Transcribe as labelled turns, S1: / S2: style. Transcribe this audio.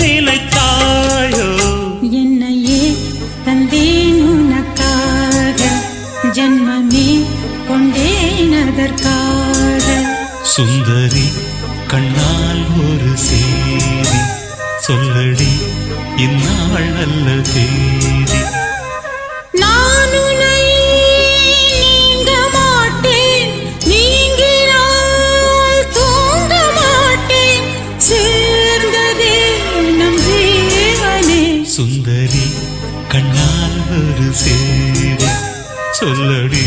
S1: நினைத்தாயோ?
S2: என்னையே தந்தேன் உனக்காக. ஜன்மமே கொண்டேன் அதற்காக.
S1: சுந்தரி கண்ணால் ஒரு சேரி. சொல்லடி இந்நாள் நல்ல தேதி. சுந்தரி கண்ணால் ஒரு சேரி. சொல்லடி